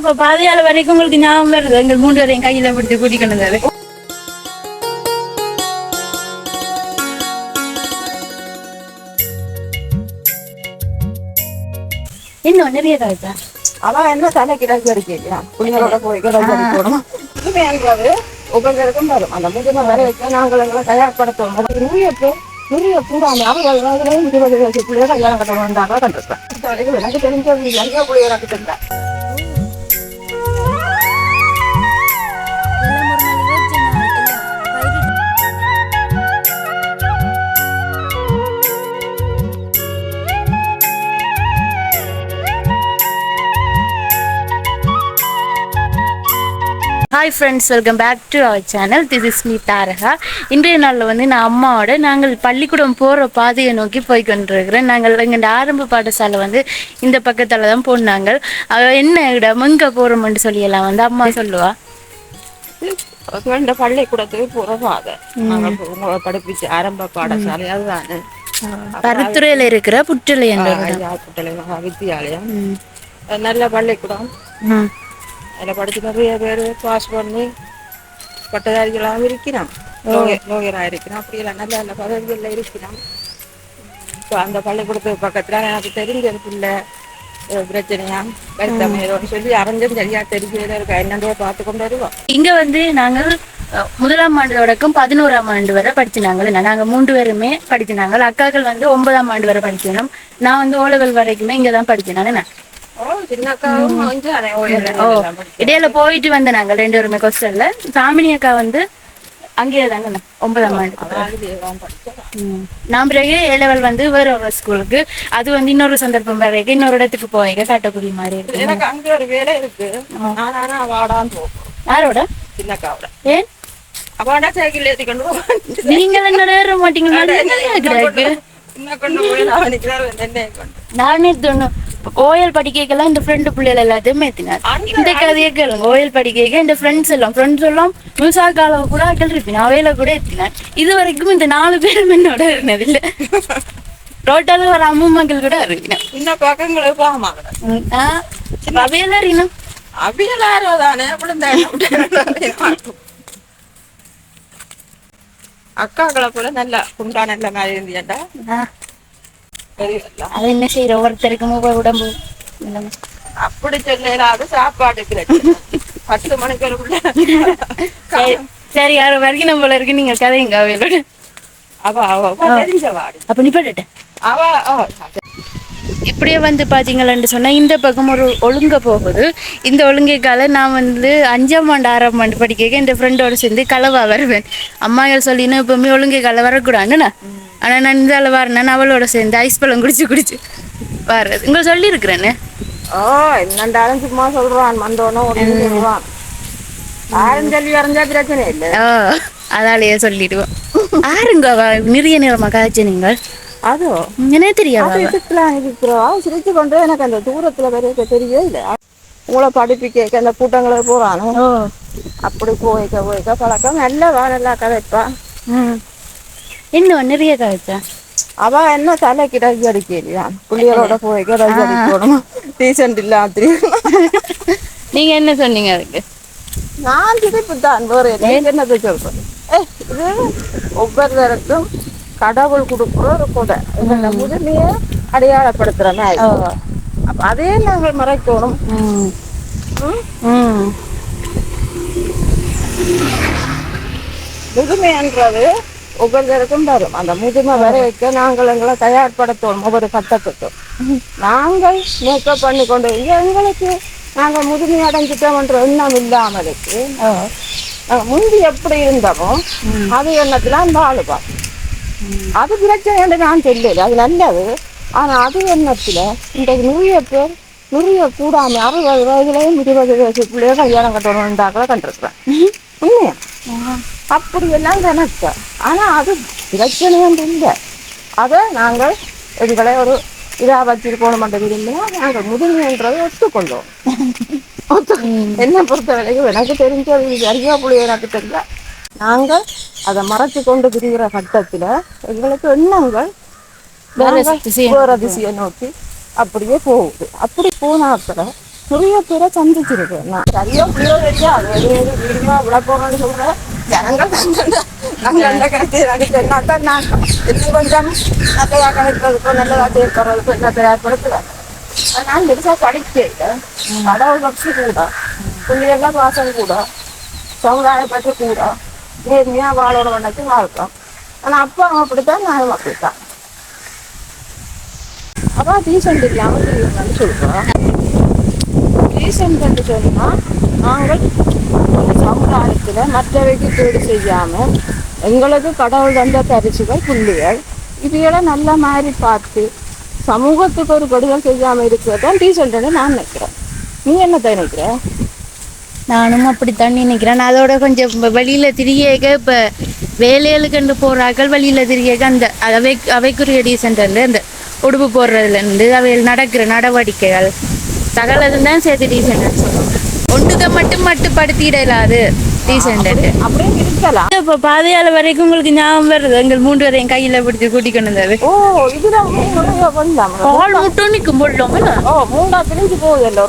இப்ப பாதையால வரைக்கும் உங்களுக்கு ஞாபகம் வருது? எங்கள் மூன்று வரையும் கையில பிடிச்சு கூட்டிக்கொண்டு இன்னும் நிறைய அவ என்ன தலை கிடக்கு புள்ளிகளோட போய் கிடக்கு முதுமைன்றது ஒவ்வொருத்தருக்கும் வரும். அந்த முதுமை வர வைக்க நாங்கள் எங்களை தயார்படுத்துவோம். அது நிறைய பேர் நிறைய கூடாம அறுபது வயதுலையும் இருபது வயசு பிள்ளைகள் கல்யாணம் கட்ட வந்தாங்க கண்டிருப்பேன் எனக்கு தெரிஞ்சது நிறைய பிள்ளைகள் எனக்கு தெரிஞ்சா hi friends welcome back to our channel this is me Tharaka இன்றைய நாளில் வந்து நான் அம்மாவோட நாங்கள் பள்ளிக்கூடம் போகிற பாதையை நோக்கி போய் கொண்டிருக்கிறேன். நாங்கள் எங்கள் ஆரம்ப பாடசாலை வந்து இந்த பக்கத்தில் தான் போனாங்க. என்ன இடம் எங்கே போகிறோம்னு சொல்லியெல்லாம் வந்து அம்மா சொல்லுவா. இந்த பள்ளிக்கூடத்துக்கு நாங்கள் உங்களை படிப்பிச்சு ஆரம்ப பாடசாலை அதுதானே. பருத்துறையில் இருக்கிற புற்றலை என்ற வித்தியாலயம் நல்ல பள்ளிக்கூடம். அதில் படிச்சு நிறைய பேர் பாஸ் பண்ணி பட்டதாரிகளாகவும் இருக்கிறோம் லோயராக இருக்கிறோம் அப்படியெல்லாம் நல்ல நல்ல பதவிகளில் இருக்கிறோம் இப்போ அந்த பள்ளிக்கூடத்துக்கு பக்கத்தில் எனக்கு தெரிஞ்ச பிள்ளை பிரச்சனையா வருத்தமையோன்னு சொல்லி அறிஞ்சும் சரியா தெரிஞ்சதில் இருக்க என்னன்றதை பார்த்து கொண்டு வருவோம் இங்க வந்து நாங்கள் அஹ், முதலாம் ஆண்டு தொடக்கம் பதினோராம் ஆண்டு வரை படிச்சினாங்க நாங்க மூன்று பேருமே படிச்சினாங்க அக்காக்கள் வந்து ஒன்பதாம் ஆண்டு வரை படிக்கணும் நான் வந்து ஓலவல் வரைக்குமே இங்க தான் படிச்சினாங்க இடையில போயிட்டு வந்த நாங்க ரெண்டு பேருமே கொஸ்டல்ல சாமினி அக்கா வந்து அங்கேயே தாங்க ஒன்பதாம் ஆண்டு. நான் பிறகு ஏலவல் வந்து வேற ஒரு ஸ்கூலுக்கு அது வந்து இன்னொரு சந்தர்ப்பம் வரைக்கும் இன்னொரு இடத்துக்கு போய் காட்டக்கூடிய மாதிரி இருக்கு. எனக்கு அங்க ஒரு வேலை இருக்கு. யாரோட? சின்னக்காவோட. ஏன்? அவாடா சைக்கிள் ஏத்தி கொண்டு போவான். நீங்கள் என்ன ஏற மாட்டீங்களா நான் தோணும் ஓயல் படிக்கலாம் இந்த ஃப்ரெண்டு பிள்ளைகள் எல்லாத்தையும் ஏத்தினார். இந்த கதையை கேளுங்க ஓயல் படிக்க இந்த ஃப்ரெண்ட்ஸ் எல்லாம் ஃப்ரெண்ட்ஸ் எல்லாம் மியூசா காலம் கூட ஆக்கள் இருப்பேன் அவையில கூட ஏத்தினார் இது வரைக்கும் இந்த நாலு பேரும் என்னோட இருந்தது இல்ல ரோட்டால ஒரு அம்மாக்கள் கூட இருக்கேன் இன்னும் பக்கங்களுக்கு போக அவையில இருக்கணும் அவியலாரோ தானே அப்படி அக்காக்களை கூட நல்ல குண்டா நல்ல மாதிரி இருந்தியாண்டா? தெரியல அது என்ன செய்யற? ஒவ்வொருத்தருக்கும் ஒவ்வொரு உடம்பு. அப்படி சொல்லலாது சாப்பாடு பத்து மணிக்குள்ள சரி, சரி யாரு வரைக்கும் நம்மள இருக்கு. நீங்க கதைங்க அவ அவ தெரிஞ்சவாடு அப்ப நிப்பாட்டுட்டேன் அவ அவ. இப்படியே வந்து பார்த்தீங்களான்னு சொன்னால் இந்த பக்கம் ஒரு ஒழுங்க போகுது. இந்த ஒழுங்கைக்கால நான் வந்து அஞ்சாம் ஆண்டு ஆறாம் ஆண்டு படிக்க என் ஃப்ரெண்டோட சேர்ந்து கலவா வருவேன். அம்மாக்கள் சொல்லினா எப்பவுமே ஒழுங்கை கால வரக்கூடாதுண்ணா ஆனால் நான் இந்த அளவு வரேன் அவளோட சேர்ந்து ஐஸ் பழம் குடிச்சு குடிச்சு வர்றது. உங்களை சொல்லியிருக்கிறேன்னு ஓ என்னண்டாலும் சும்மா ஒண்ணு சொல்றான். யாரும் சொல்லி வரைஞ்சா பிரச்சனை இல்லை. அதாலேயே சொல்லிடுவோம். ஆருங்க நிறைய நேரமாக காய்ச்சி நீங்கள்? அதோ. என்ன தெரியாவா அவ? இதுக்கெல்லாம் இருக்கிறோம் சிரிச்சு கொண்டு எனக்கு அந்த தூரத்துல வரைக்க தெரியவே இல்லை. உங்களை படிப்பிக்க அந்த கூட்டங்களுக்கு போறானோ ஓ. அப்படி போய்க்க போய்க்க பழக்கம். நல்லவா நல்லா கதைப்பா. இன்னும் நிறைய காய்ச்சா அவ என்ன தலை கிடக்கு அடிக்கலையா பிள்ளைகளோட போய்க்க ரஜி அடிக்கணும் டீசென்ட் இல்லாம நீங்கள் என்ன சொன்னீங்க அதுக்கு? நான் சிரிப்பு தான் என்ன என்னத்தை சொல்றேன் இது ஒவ்வொருத்தருக்கும் கடவுள் கொடுக்குற ஒரு கொடை இந்த முதுமையை அடையாளப்படுத்துற மாதிரி அப்ப அதே நாங்கள் மறைக்கணும். முதுமைன்றது ஒவ்வொருத்தருக்கும் வரும். அந்த முதுமை வர வைக்க நாங்கள் எங்களை தயார்படுத்தணும் ஒவ்வொரு கட்டத்துக்கும் நாங்கள் மேக்கப் பண்ணி கொண்டு எங்களுக்கு நாங்கள் முதுமை அடைஞ்சிட்டோம்ன்ற எண்ணம் இல்லாமலுக்கு முந்தி எப்படி இருந்தோமோ அது எண்ணத்துல அந்த ஆளுபா அது பிரச்சனை நான் சொல்லல அது நல்லது. ஆனால் அது எண்ணத்துல இந்த நிறைய பேர் நிறைய கூடாமல் அறுபது வயதுலேயும் இருபது வயசுக்குள்ளேயே கல்யாணம் கட்டணும்ன்றாக்களை கண்டிருக்கிறேன் உண்மையா? அப்படி எல்லாம் கணக்கு ஆனால் அது பிரச்சனை இல்லை. அதை நாங்கள் எங்களை ஒரு இதாக வச்சிருக்கணும் மட்டும் விரும்பினா நாங்கள் முதுமைன்றதை ஒத்துக்கொண்டோம். ஒத்து என்னை பொறுத்த வரைக்கும் எனக்கு தெரிஞ்சது அறியா புள்ளி எனக்கு தெரியல. நாங்கள் அதை மறைச்சு கொண்டு திரிகிற கட்டத்துல எங்களுக்கு எண்ணங்கள் வேற நாங்கள் திசையை நோக்கி அப்படியே போகுது. அப்படி போனாக்கிற நிறைய பேரை சந்திச்சிருக்கேன் நான். சரியா புரிய தெரியாது எது எது வீடியோ விட போறேன்னு சொல்றேன் ஜனங்கள் நல்ல கருத்து நடிக்கிறேன்னாக்கா நான் இன்னும் கொஞ்சம் நல்லதா கணிக்கிறதுக்கோ நல்லதா சேர்க்கிறதுக்கோ என்ன தயார்படுத்துவேன் நான் பெருசா படிக்கிறேன் கடவுள் பக்தி கூட பிள்ளைகள்லாம் வாசம் கூட சமுதாய பற்றி கூட. நேர்மையா வாழோட வண்ணத்து வாழ்க்கோம் ஆனா அப்பா அப்படித்தான் நான் அப்படித்தான் அப்பா டீசென்ட் இல்லாமல் தெரியணும்னு சொல்றோம் டீசென்ட் என்று சொன்னா நாங்கள் சமுதாயத்தில் சமுதாயத்துல மற்றவைக்கு கேடு செய்யாம எங்களுக்கு கடவுள் தந்த பரிசுகள் புள்ளிகள் இவைகளை நல்ல மாதிரி பார்த்து சமூகத்துக்கு ஒரு கெடுதல் செய்யாம இருக்கிறது தான் டீசென்ட்னு நான் நினைக்கிறேன். நீ என்னத்தை நினைக்கிற? நானும் அப்படித்தான் நினைக்கிறேன். நான் அதோட கொஞ்சம் வெளியில திரியேக இப்ப வேலைகளுக்கு போறார்கள் வெளியில திரியேக அந்த அவை அவைக்குரிய டீசென்ட் அந்த உடுப்பு போடுறதுல இருந்து அவைகள் நடக்கிற நடவடிக்கைகள். சகலதும் தான் சேர்த்து டீசென்ட் ஒன்றுதை மட்டும் மட்டுப்படுத்திடலாது டீசென்ட் அப்படியே இருக்கலாம் இப்ப பாதையால வரைக்கும் உங்களுக்கு ஞாபகம் வருது? எங்கள் மூன்று வரையும் கையில பிடிச்சு கூட்டி கொண்டு வந்தது. ஓ மட்டும் நிற்கும் போடலாம் ஓ மூண்டா பிரிஞ்சு போகுது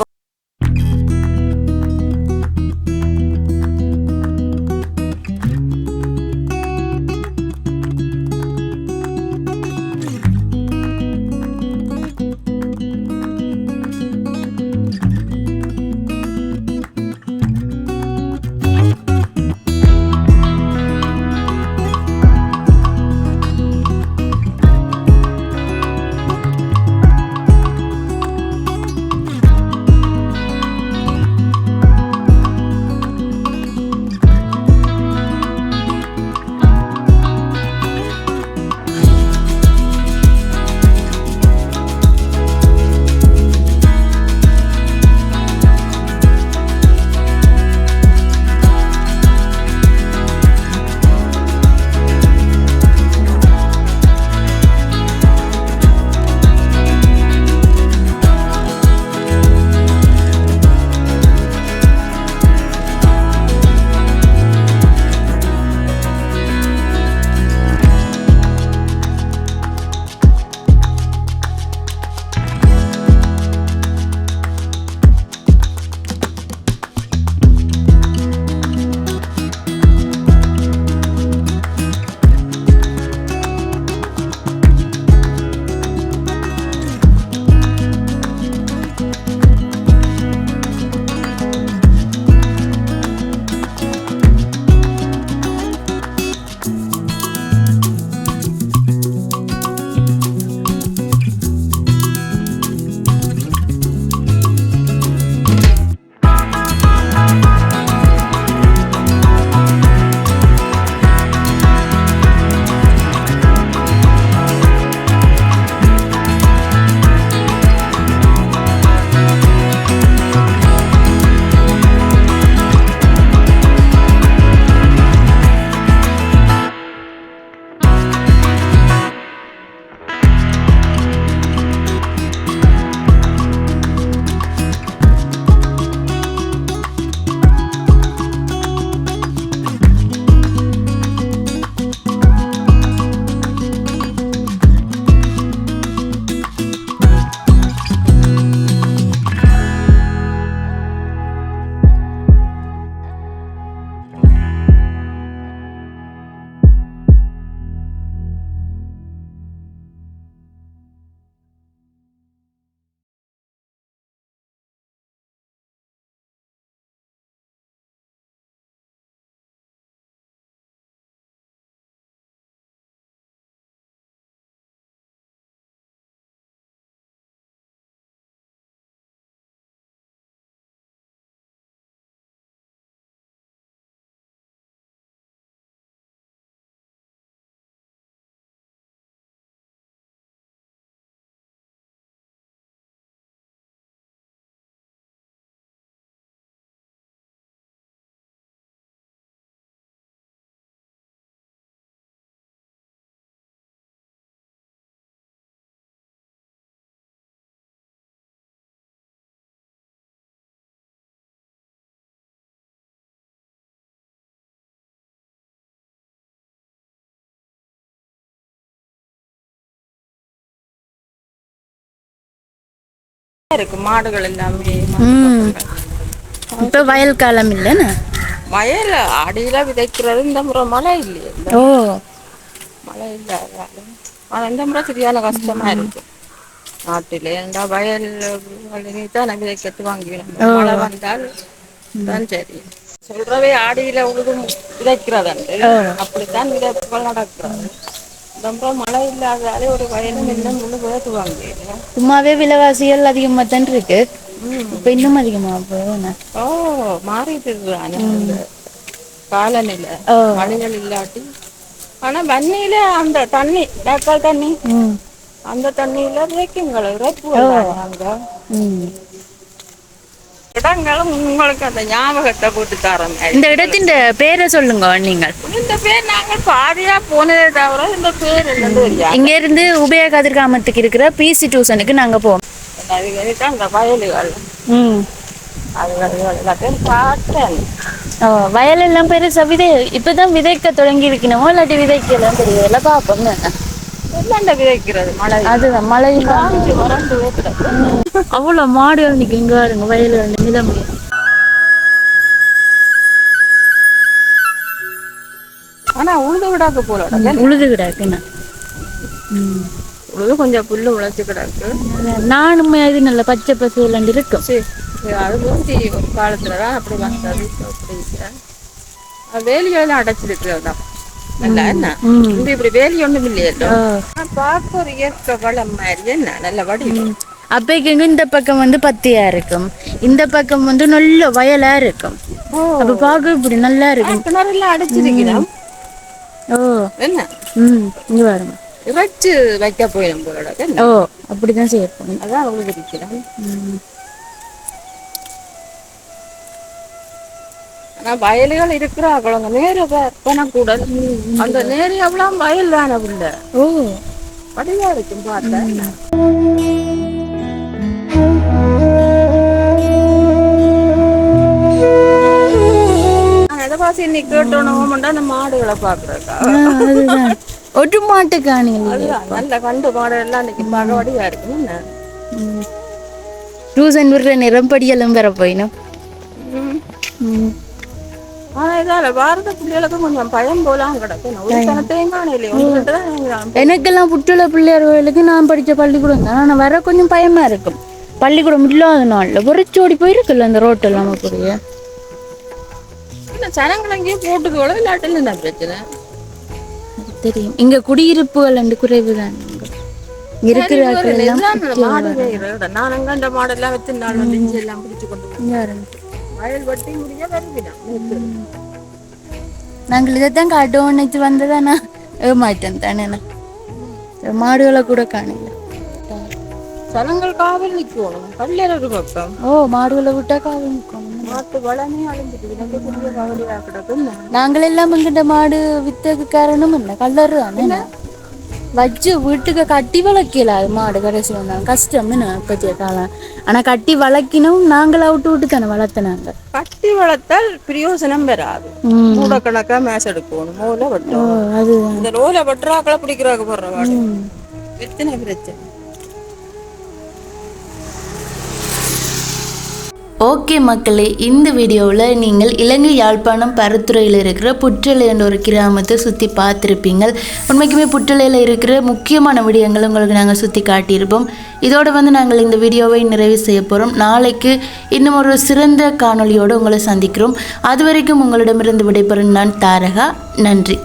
இருக்கு மாடுகள் எல்லாமே. இப்போ வயல் காலம் இல்லைண்ணா வயல் அடியில விதைக்கிறது இந்த முறை மழை இல்லையே. ஓ. மழை இல்லாததால. ஆனா இந்த முறை சரியான கஷ்டமா இருக்கு. நாட்டில் ஏன்டா வயல் தான் விதைக்கத்து வாங்கிக்கணும் மழை வந்தால் தான் சரி. சொல்றவே ஆடியில உழுதும் விதைக்கிறதண்டு அப்படித்தான் விதைப்புகள் நடக்கிறது. முறை மழை இல்லாததாலே ஒரு வயலும் இல்லை முழு வாங்கிடுங்க சும்மாவே விலைவாசிகள் அதிகமாக தான் இருக்கு. இப்போ இன்னும் அதிகமாக போகுதுண்ணா ஓ மாறிட்டு இந்த காலநிலை. மழைகள் இல்லாட்டி. ஆனா வன்னியில அந்த தண்ணி வேக்கால் தண்ணி. அந்த தண்ணியில விதைக்குங்கள் இறைப்பு அங்க இடங்களும் உங்களுக்கு அந்த ஞாபகத்தை போட்டு தரோம். இந்த இடத்தின் பேரை சொல்லுங்க நீங்கள். இந்த பேர் நாங்கள் பாதியா போனதே தவிர இந்த பேர் இங்க இருந்து உபய கதிர்காமத்துக்கு இருக்கிற பிசி டியூஷனுக்கு நாங்க போவோம். அந்த வயலுகள். ம். வயல் எல்லாம் பெருசா விதை இப்பதான் விதைக்க தொடங்கி இருக்கணுமோ இல்லாட்டி விதைக்கலாம் தெரியல பாப்போம் அதுதான் மழை அவ்வளவு மாடுகள் நிக்கு இங்க பாருங்க வயல்கள் நிலம். ஆனா உழுது விடாக்க போல உழுது கிடக்குண்ணா ம். உழுது கொஞ்சம் புல்லு முளைச்சு கிடக்கு. நானும் இது நல்ல பச்சை பசு இருக்கும். அது மூஞ்சி ஒரு காலத்துல தான் அப்படி வந்தது. அப்படி இல்லை அது வேலியெல்லாம் அடைச்சிருக்கிறது தான் நல்லா என்ன ம். இந்த இப்படி வேலி ஆ. ஆனா பார்க்க ஒரு இயற்கை வளம் மாதிரி என்ன? நல்ல வடிவம் அப்பைக்கு இந்த பக்கம் வந்து பத்தியா இருக்கும். இந்த பக்கம் வந்து நல்ல வயலா இருக்கும். அப்ப பார்க்க இப்படி நல்லா இருக்கும். கிணறுலாம் அடைச்சிருக்கிறோம் ஓ. என்ன? ம் இங்க பாருங்க. இறைச்சு வைக்க போயிடும் போல ஓ அப்படிதான் செய்யப்போம் அதான் உழுது இருக்கிறோம் ஆனா வயல்கள் இருக்கிறாங்க நேர பணக்கூடல் அந்த நேரி வயல் தானே உள்ள ஓ. வடிவா இருக்கும் பார்த்தேன் பாசி இன்னைக்கு அந்த மாடுகளை பாக்குறதா ஆ, அதுதான். ஒரு மாட்டு அதுதான் நல்ல கண்டு மாடு எல்லாம் இன்னைக்கு மகவடியா இருக்கு என்ன? நிறம்படியெல்லாம் பெற போயினும். ஆனா இதால பாரத பிள்ளைகளுக்கும் கொஞ்சம் பயம் போலாம் கிடக்கும் ஒரு தனத்தையும் நீங்க எனக்கெல்லாம் புற்றுல பிள்ளையார் கோயிலுக்கு நான் படித்த பள்ளிக்கூடம் தான். ஆனால் வர கொஞ்சம் பயமா இருக்கும். பள்ளிக்கூடம் இல்லாத நாளில் வெறிச்சோடி போயிருக்குல்ல அந்த ரோட்டெல்லாம் அப்படியே. இல்ல ஜனங்கள் அங்கேயும் போட்டுக்கோளோ இல்லாட்டில் என்ன பிரச்சனை. தெரியும். இங்க குடியிருப்புகள் ரெண்டு குறைவு தான். இருக்கிறார்கள் எல்லாம் மாடு. நான் அங்க அந்த மாடெல்லாம் வச்சு நாள் வந்து எல்லாம் பிடிச்சு கொண்டு. வயல் வெட்டி முடிய வருகிறோம் நாங்கள் இதைத்தான் காட்டுவோம் நினைச்சு வந்ததானா ஏமாட்டேன் தானே நான். மாடுகளை கூட காணல சனங்கள் காவல் நிக்கணும் கல்லற ஒரு பக்கம் ஓ மாடுகளை விட்டா காவல் நிற்கும் மாட்டு வளமே அழிஞ்சிட்டு நாங்கள் எல்லாம் எங்கிட்ட மாடு வித்ததுக்கு காரணம் என்ன கல்லறு தானே வச்சு வீட்டுக்கு கட்டி வளர்க்கல. அது மாடு கடைசி வந்தாங்க கஷ்டம் என்ன பத்திய காலம் ஆனா கட்டி வளர்க்கினோம் நாங்களா விட்டு விட்டு தானே வளர்த்தனாங்க. கட்டி வளர்த்தால் பிரயோசனம் பெறாது ம். மூட கணக்கா மேச எடுக்கணும். வெட்டணும். அது இந்த நூலை வெட்டுறாக்களை பிடிக்கிறாங்க போடுற வாடு எத்தனை பிரச்சனை. ஓகே மக்களே இந்த வீடியோவில் நீங்கள் இலங்கை யாழ்ப்பாணம் பருத்துறையில் இருக்கிற புற்றலை என்ற ஒரு கிராமத்தை சுற்றி பார்த்துருப்பீங்க உண்மைக்குமே புற்றலையில் இருக்கிற முக்கியமான விடயங்கள் உங்களுக்கு நாங்கள் சுற்றி காட்டியிருப்போம். இதோடு வந்து நாங்கள் இந்த வீடியோவை நிறைவு செய்ய போகிறோம் நாளைக்கு இன்னும் ஒரு சிறந்த காணொளியோடு உங்களை சந்திக்கிறோம். அது வரைக்கும் உங்களிடமிருந்து விடைபெறும் நான் தாரகா. நன்றி.